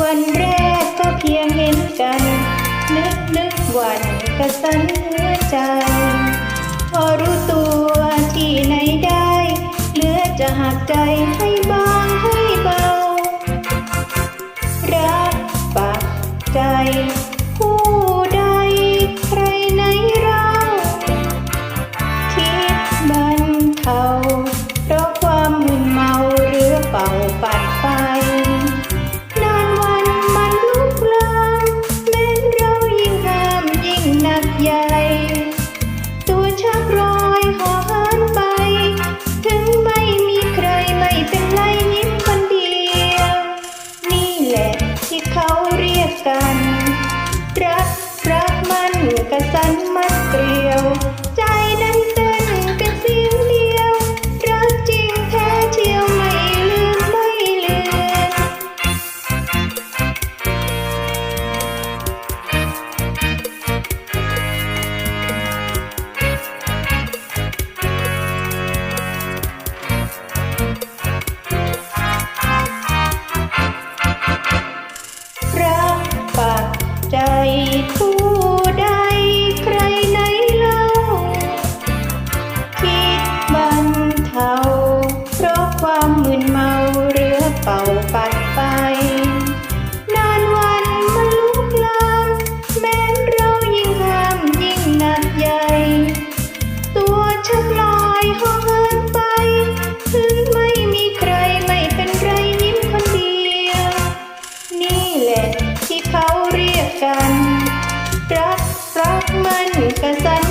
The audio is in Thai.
วันแรกก็เพียงเห็นกัน นึกนึกวันกระสันหัวใจ พอรู้ตัวที่ไหนได้เหลือจะหักใจให้บางให้เบา รักปักใจ bye. Bye. Because I